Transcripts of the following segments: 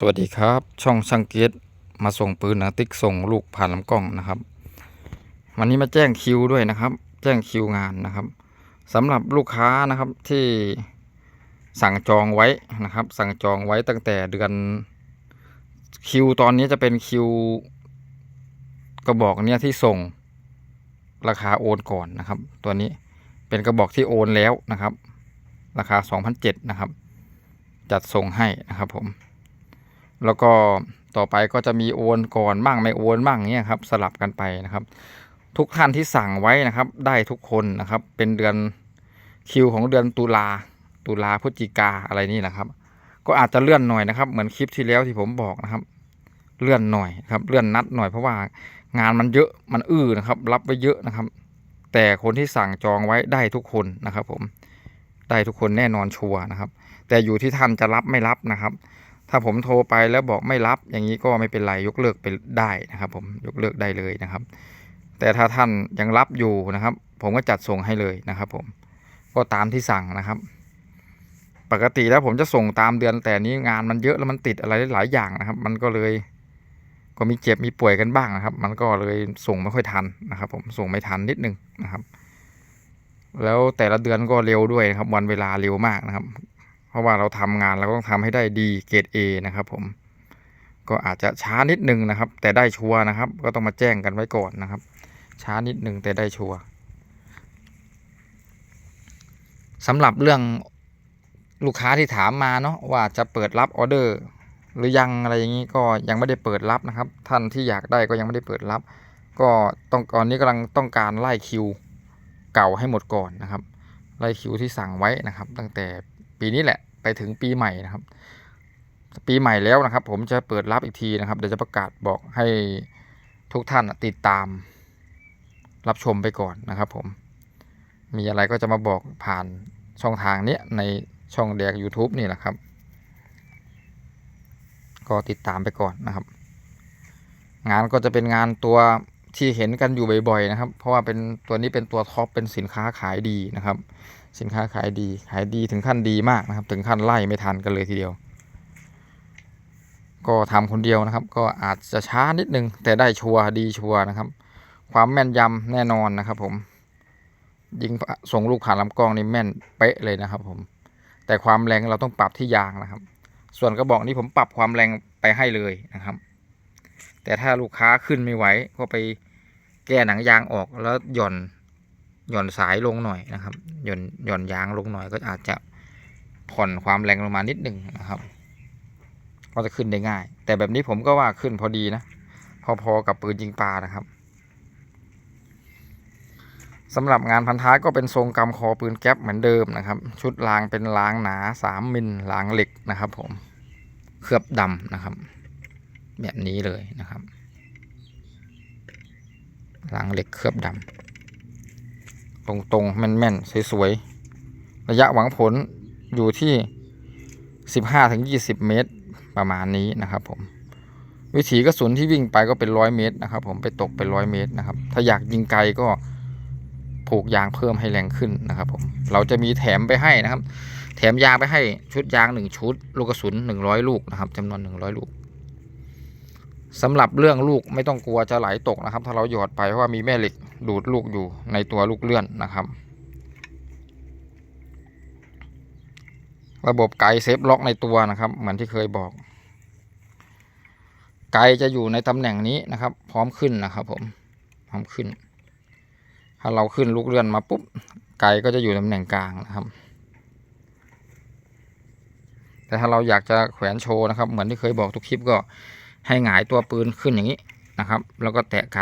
สวัสดีครับ ช่องช่างเกตมาส่งปืนนะติ๊กส่งลูกผ่านลำกล้องนะครับ วันนี้มาแจ้งคิวด้วยนะครับ แจ้งคิวงานนะครับสำหรับลูกค้านะครับที่สั่งจองไว้นะครับ สั่งจองไว้ตั้งแต่เดือนคิวตอนนี้จะเป็นคิวกระบอกเนี้ยที่ส่งราคาโอนก่อนนะครับ ตัวนี้เป็นกระบอกที่โอนแล้วนะครับ ราคา2,007นะครับ จัดส่งให้นะครับผม แล้วก็ต่อไปก็จะมีโอนก่อนบ้างไม่โอนบ้างเนี่ยครับสลับกันไปนะครับ ทุกท่านที่สั่งไว้นะครับ ได้ทุกคนนะครับ เป็นเดือนคิวของเดือนตุลาตุลาพฤศจิกาอะไรนี่นะครับ ก็อาจจะเลื่อนหน่อยนะครับ เหมือนคลิปที่แล้วที่ผมบอกนะครับ เลื่อนหน่อยครับ เลื่อนนัดหน่อยเพราะว่างานมันเยอะมันอื้อนะครับ รับไว้เยอะนะครับ แต่คนที่สั่งจองไว้ได้ทุกคนนะครับ ผมได้ทุกคนแน่นอนชัวร์นะครับ แต่อยู่ที่ท่านจะรับไม่รับนะครับ ถ้าผมโทรไปแล้วบอกไม่รับอย่างนี้ก็ไม่เป็นไรยกเลิกไปได้นะครับ ผมยกเลิกได้เลยนะครับ แต่ถ้าท่านยังรับอยู่นะครับ ผมก็จัดส่งให้เลยนะครับ ผมก็ตามที่สั่งนะครับ ปกติแล้วผมจะส่งตามเดือนแต่นี้งานมันเยอะแล้วมันติดอะไรหลายอย่างนะครับ มันก็เลยก็มีเจ็บมีป่วยกันบ้างนะครับ มันก็เลยส่งไม่ค่อยทันนะครับ ผมส่งไม่ทันนิดนึงนะครับ แล้วแต่ละเดือนก็เร็วด้วยนะครับ วันเวลาเร็วมากนะครับ ราะว่าเราทำงานเราก็ต้องทำให้ได้ดีเกรด A นะครับผมก็อาจจะช้านิดนึงนะครับ แต่ได้ชัวร์นะครับ ก็ต้องมาแจ้งกันไว้ก่อนนะครับ ช้านิดนึงแต่ได้ชัวร์สำหรับเรื่องลูกค้าที่ถามมาเนาะว่าจะเปิดรับออเดอร์หรือยังอะไรอย่างนี้ก็ยังไม่ได้เปิดรับนะครับ ท่านที่อยากได้ก็ยังไม่ได้เปิดรับ ก็ต้องตอนนี้กำลังต้องการไล่คิว เก่าให้หมดก่อนนะครับไล่คิวที่สั่งไว้นะครับ ตั้งแต่ ปีนี้แหละไปถึงปีใหม่นะครับ ปีใหม่แล้วนะครับ ผมจะเปิดรับอีกทีนะครับเดี๋ยวจะประกาศบอกให้ทุกท่านติดตาม รับชมไปก่อนนะครับ ผม มีอะไรก็จะมาบอกผ่านช่องทางนี้ในช่องแดก YouTube นี่แหละครับ ก็ติดตามไปก่อนนะครับ งานก็จะเป็นงานตัวที่เห็นกันอยู่บ่อยๆนะครับ เพราะว่าเป็นตัวนี้เป็นตัวท็อปเป็นสินค้าขายดีนะครับ สินค้าขายดีขายดีถึงขั้นดีมากนะครับ ถึงขั้นไล่ไม่ทันกันเลยทีเดียว ก็ทำคนเดียวนะครับ ก็อาจจะช้านิดนึง แต่ได้ชัวร์ดีชัวร์นะครับ ความแม่นยำแน่นอนนะครับผมยิงส่งลูกผ่านลำกล้องนี่แม่นเป๊ะเลยนะครับ ผม แต่ความแรงเราต้องปรับที่ยางนะครับ ส่วนกระบอกนี้ผมปรับความแรงไปให้เลยนะครับ แต่ถ้าลูกค้าขึ้นไม่ไหวก็ไปแก้หนังยางออกแล้วหย่อน หย่อนสายลงหน่อยนะครับ หย่อนหย่อนยางลงหน่อยก็อาจจะผ่อนความแรงลงมานิดหนึ่งนะครับ ก็จะขึ้นได้ง่าย แต่แบบนี้ผมก็ว่าขึ้นพอดีนะ พอๆกับปืนยิงปลานะครับสำหรับงานพันท้ายก็เป็นทรงกำคอปืนแก๊ปเหมือนเดิมนะครับ ชุดรางเป็นรางหนาสามมิลรางเหล็กนะครับ ผมเคลือบดำนะครับ แบบนี้เลยนะครับรางเหล็กเคลือบดำ ตรงๆ แม่นๆ สวยๆ ระยะหวังผลอยู่ที่ 15-20 เมตรประมาณนี้นะครับผม วิถีกระสุนที่วิ่งไปก็เป็นร้อยเมตรนะครับผมไปตกเป็นร้อยเมตรนะครับ ถ้าอยากยิงไกลก็ผูกยางเพิ่มให้แรงขึ้นนะครับผมเราจะมีแถมไปให้นะครับ แถมยางไปให้ชุดยางหนึ่งชุด ลูกกระสุนหนึ่งร้อยลูกนะครับจำนวนหนึ่งร้อยลูก สำหรับเรื่องลูกไม่ต้องกลัวจะไหลตกนะครับ ถ้าเราหยอดไปเพราะว่ามีแม่เหล็กดูดลูกอยู่ในตัวลูกเลื่อนนะครับ ระบบไกเซฟล็อกในตัวนะครับ เหมือนที่เคยบอก ไกจะอยู่ในตำแหน่งนี้นะครับ พร้อมขึ้นนะครับ ผมพร้อมขึ้น ถ้าเราขึ้นลูกเลื่อนมาปุ๊บไกก็จะอยู่ตำแหน่งกลางนะครับ แต่ถ้าเราอยากจะแขวนโชว์นะครับ เหมือนที่เคยบอกทุกคลิปก็ ให้หงายตัวปืนขึ้นอย่างนี้นะครับ แล้วก็แตะไก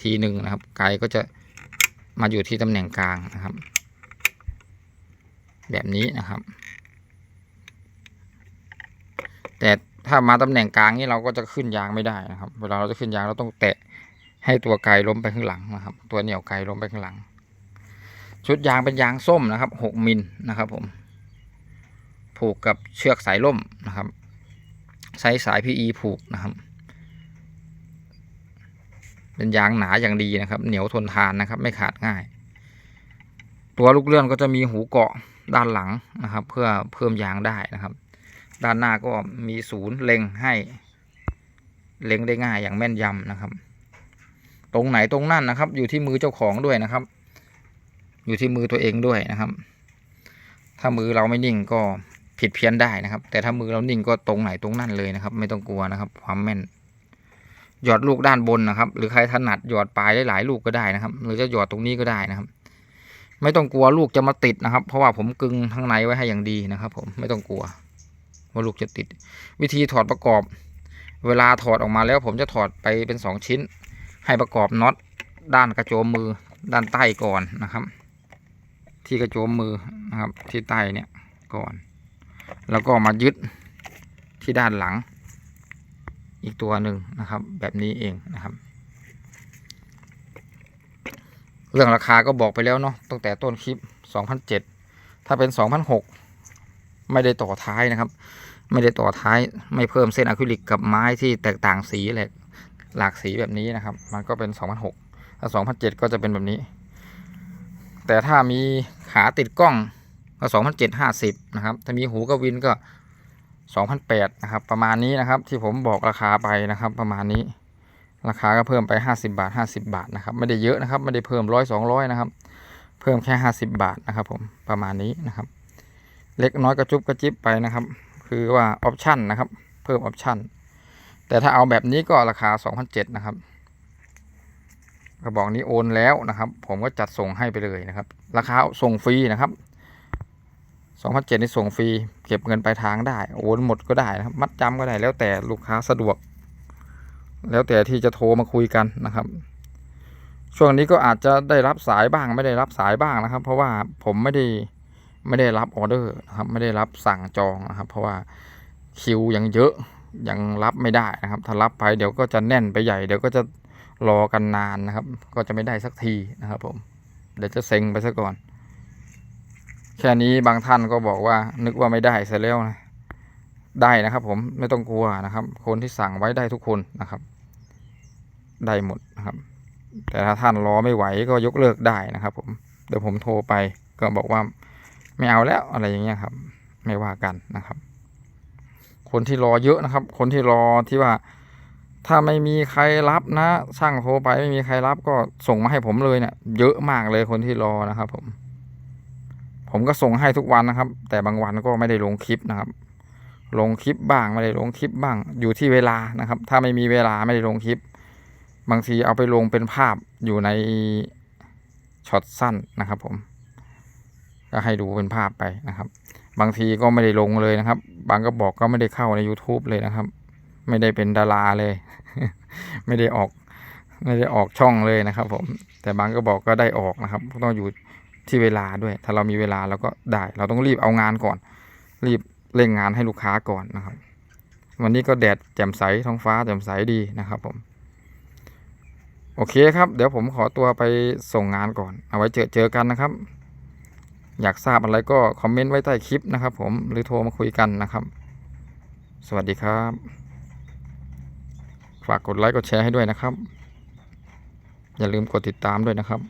ทีหนึ่งนะครับ ไกก็จะมาอยู่ที่ตำแหน่งกลางนะครับ แบบนี้นะครับ แต่ถ้ามาตำแหน่งกลางนี่เราก็จะขึ้นยางไม่ได้นะครับ เวลาเราจะขึ้นยางเราต้องแตะให้ตัวไกล้มไปข้างหลังนะครับ ตัวเหนี่ยวไกล้มไปข้างหลัง ชุดยางเป็นยางส้มนะครับหกมิลนะครับ ผม ผูกกับเชือกสายล่มนะครับ ใช้สาย PE ผูกนะครับ เป็นยางหนาอย่างดีนะครับ เหนียวทนทานนะครับ ไม่ขาดง่าย ตัวลูกเลื่อนก็จะมีหูเกาะด้านหลังนะครับ เพื่อเพิ่มยางได้นะครับ ด้านหน้าก็มีศูนย์เล็งให้เล็งได้ง่ายอย่างแม่นยำนะครับ ตรงไหนตรงนั่นนะครับ อยู่ที่มือเจ้าของด้วยนะครับ อยู่ที่มือตัวเองด้วยนะครับ ถ้ามือเราไม่นิ่งก็ ผิดเพี้ยนได้นะครับ แต่ถ้ามือเรานิ่งก็ตรงไหนตรงนั่นเลยนะครับ ไม่ต้องกลัวนะครับ ความแม่น หยอดลูกด้านบนนะครับ หรือใครถนัดหยอดปลายหลายลูกก็ได้นะครับ หรือจะหยอดตรงนี้ก็ได้นะครับ ไม่ต้องกลัวลูกจะมาติดนะครับ เพราะว่าผมกึงข้างในไว้ให้อย่างดีนะครับ ผมไม่ต้องกลัวว่าลูกจะติด วิธีถอดประกอบ เวลาถอดออกมาแล้ว ผมจะถอดไปเป็นสองชิ้น ให้ประกอบน็อตด้านกระโจมมือด้านใต้ก่อนนะครับ ที่กระโจมมือนะครับที่ใต้เนี่ยก่อน แล้วก็มายึดที่ด้านหลัง อีกตัวหนึ่งนะครับ แบบนี้เองนะครับ เรื่องราคาก็บอกไปแล้วเนาะตั้งแต่ต้นคลิป 2,007 ถ้าเป็น 2,006 ไม่ได้ต่อท้ายนะครับ ไม่ได้ต่อท้ายไม่เพิ่มเส้นอะคริลิกกับไม้ที่แตกต่างสีแหละหลากสีแบบนี้นะครับ มันก็เป็น 2,006ถ้า2,007 ก็จะเป็นแบบนี้ แต่ถ้ามีขาติดกล้อง ก็2,007 50นะครับ ถ้ามีหูกระวินก็2,008นแปดนะครับ ประมาณนี้นะครับ ที่ผมบอกราคาไปนะครับ ประมาณนี้ ราคาก็เพิ่มไป50บาท50บาทนะครับ ไม่ได้เยอะนะครับ ไม่ได้เพิ่มร้อยสองร้อยนะครับ เพิ่มแค่50บาทนะครับ ผม ประมาณนี้นะครับ เล็กน้อยกระจุบกระจิบไปนะครับ คือว่าออปชั่นนะครับ เพิ่มออปชั่น แต่ถ้าเอาแบบนี้ก็ราคา2,007นะครับกระบอกนี้โอนแล้วนะครับ ผมก็จัดส่งให้ไปเลยนะครับ ราคาส่งฟรีนะครับ 2,007นี่ส่งฟรี เก็บเงินปลายทางได้ โอนหมดก็ได้นะครับ มัดจำก็ได้ แล้วแต่ลูกค้าสะดวก แล้วแต่ที่จะโทรมาคุยกันนะครับ ช่วงนี้ก็อาจจะได้รับสายบ้าง ไม่ได้รับสายบ้างนะครับ เพราะว่าผมไม่ได้ไม่ได้รับออเดอร์นะครับ ไม่ได้รับสั่งจองนะครับ เพราะว่าคิวยังเยอะยังรับไม่ได้นะครับ ถ้ารับไปเดี๋ยวก็จะแน่นไปใหญ่ เดี๋ยวก็จะรอกันนานนะครับ ก็จะไม่ได้สักทีนะครับ ผม เดี๋ยวจะเซ็งไปซะก่อน แค่นี้บางท่านก็บอกว่า นึกว่าไม่ได้เสร็จแล้วนะได้นะครับ ผมไม่ต้องกลัวนะครับ คนที่สั่งไว้ได้ทุกคนนะครับ ได้หมดนะครับ แต่ถ้าท่านรอไม่ไหวก็ยกเลิกได้นะครับ ผมเดี๋ยวผมโทรไปก็บอกว่าไม่เอาแล้วอะไรอย่างเงี้ยครับ ไม่ว่ากันนะครับ คนที่รอเยอะนะครับ คนที่รอที่ว่า ถ้าไม่มีใครรับนะช่างโทรไปไม่มีใครรับก็ส่งมาให้ผมเลยเนี่ยเยอะมากเลยคนที่รอนะครับ ผม ผมก็ส่งให้ทุกวันนะครับ แต่บางวันก็ไม่ได้ลงคลิปนะครับ ลงคลิปบ้างไม่ได้ลงคลิปบ้าง อยู่ที่เวลานะครับ ถ้าไม่มีเวลาไม่ได้ลงคลิป บางทีเอาไปลงเป็นภาพอยู่ในช็อตสั้นนะครับ ผม ก็ให้ดูเป็นภาพไปนะครับ บางทีก็ไม่ได้ลงเลยนะครับ บางก็บอกก็ไม่ได้เข้าใน YouTube เลยนะครับ ไม่ได้เป็นดาราเลย ไม่ได้ออกไม่ได้ออกช่องเลยนะครับ ผม แต่บางก็บอกก็ได้ออกนะครับต้องอยู่ ที่เวลาด้วย ถ้าเรามีเวลาเราก็ได้ เราต้องรีบเอางานก่อน รีบเร่งงานให้ลูกค้าก่อนนะครับ วันนี้ก็แดดแจ่มใสท้องฟ้าแจ่มใสดีนะครับผม โอเคครับ เดี๋ยวผมขอตัวไปส่งงานก่อน เอาไว้เจอเจอกันนะครับ อยากทราบอะไรก็คอมเมนต์ไว้ใต้คลิปนะครับ ผมหรือโทรมาคุยกันนะครับ สวัสดีครับ ฝากกดไลค์กดแชร์ให้ด้วยนะครับ อย่าลืมกดติดตามด้วยนะครับ